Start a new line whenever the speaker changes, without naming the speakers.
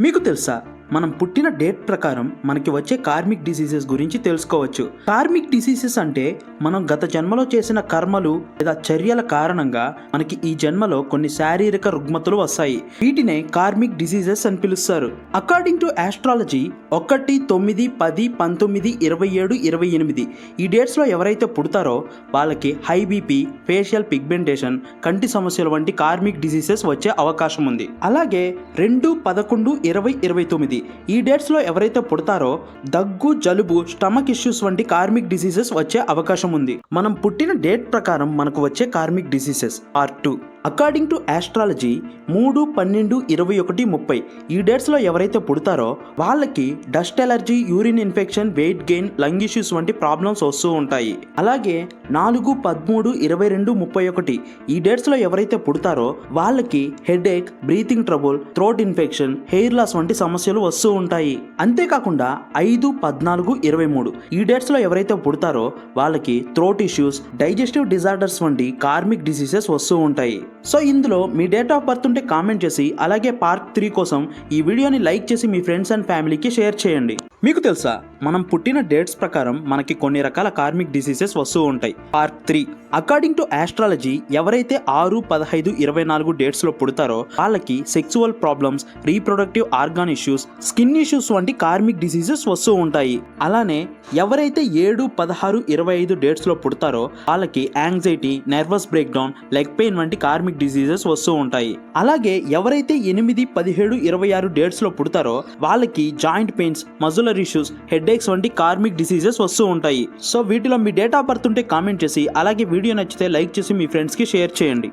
మీకు తెలుసా? మనం పుట్టిన డేట్ ప్రకారం మనకి వచ్చే కార్మిక్ డిసీజెస్ గురించి తెలుసుకోవచ్చు. కార్మిక్ డిసీజెస్ అంటే మనం గత జన్మలో చేసిన కర్మలు లేదా చర్యల కారణంగా మనకి ఈ జన్మలో కొన్ని శారీరక రుగ్మతలు వస్తాయి. వీటినే కార్మిక్ డిసీజెస్ అని పిలుస్తారు. అకార్డింగ్ టు ఆస్ట్రాలజీ ఒకటి తొమ్మిది పది పంతొమ్మిది ఇరవై ఏడు ఇరవై ఎనిమిది ఈ డేట్స్లో ఎవరైతే పుడతారో వాళ్ళకి హై బీపీ ఫేషియల్ పిగ్మెంటేషన్ కంటి సమస్యలు వంటి కార్మిక్ డిసీజెస్ వచ్చే అవకాశం ఉంది. అలాగే రెండు పదకొండు ఇరవై ఇరవై తొమ్మిది ఈ డేట్స్లో ఎవరైతే పుడతారో దగ్గు జలుబు స్టమక్ ఇష్యూస్ వంటి కార్మిక్ డిసీజెస్ వచ్చే అవకాశం ఉంది. మనం పుట్టిన డేట్ ప్రకారం మనకు వచ్చే karmic diseases are two. According to astrology మూడు పన్నెండు ఇరవై ఒకటి ముప్పై ఈ డేట్స్లో ఎవరైతే పుడతారో వాళ్ళకి dust allergy urine infection weight gain lung issues వంటి ప్రాబ్లమ్స్ వస్తూ ఉంటాయి. అలాగే నాలుగు పదమూడు ఇరవై రెండు ముప్పై ఒకటి ఈ డేట్స్లో ఎవరైతే పుడతారో వాళ్ళకి headache breathing trouble throat infection hair loss వంటి సమస్యలు వస్తూ ఉంటాయి. అంతేకాకుండా ఐదు పద్నాలుగు ఇరవై మూడు ఈ డేట్స్లో ఎవరైతే పుడతారో వాళ్ళకి థ్రోట్ ఇష్యూస్ డైజెస్టివ్ డిజార్డర్స్ వంటి కార్మిక్ డిసీజెస్ వస్తూ ఉంటాయి. సో ఇందులో మీ డేట్ ఆఫ్ బర్త్ ఉంటే కామెంట్ చేసి అలాగే పార్ట్ త్రీ కోసం ఈ వీడియోని లైక్ చేసి మీ ఫ్రెండ్స్ అండ్ ఫ్యామిలీకి షేర్ చేయండి. మీకు తెలుసా మనం పుట్టిన డేట్స్ ప్రకారం మనకి కొన్ని రకాల కార్మిక్ డిసీజెస్ వస్తూ ఉంటాయి. Part three according to astrology ఎవరైతే ఆరు పదహైదు ఇరవై నాలుగు డేట్స్లో పుడతారో వాళ్ళకి sexual problems reproductive organ issues skin issues వంటి కార్మిక్ డిసీజెస్ వస్తూ ఉంటాయి. అలానే ఎవరైతే ఏడు పదహారు ఇరవై ఐదు డేట్స్లో పుడతారో వాళ్ళకి anxiety nervous breakdown leg pain వంటి కార్మిక్ డిసీజెస్ వస్తూ ఉంటాయి. అలాగే ఎవరైతే ఎనిమిది పదిహేడు ఇరవై ఆరు డేట్స్లో పుడతారో వాళ్ళకి joint pains muscular issues headaches వంటి కార్మిక్ డిసీజెస్ వస్తూ ఉంటాయి. సో వీటిలో మీ డేట్ ఆఫ్ బర్త్ ఉంటే కామెంట్ చేసి అలాగే వీడియో నచ్చితే లైక్ చేసి మీ ఫ్రెండ్స్కి షేర్ చేయండి.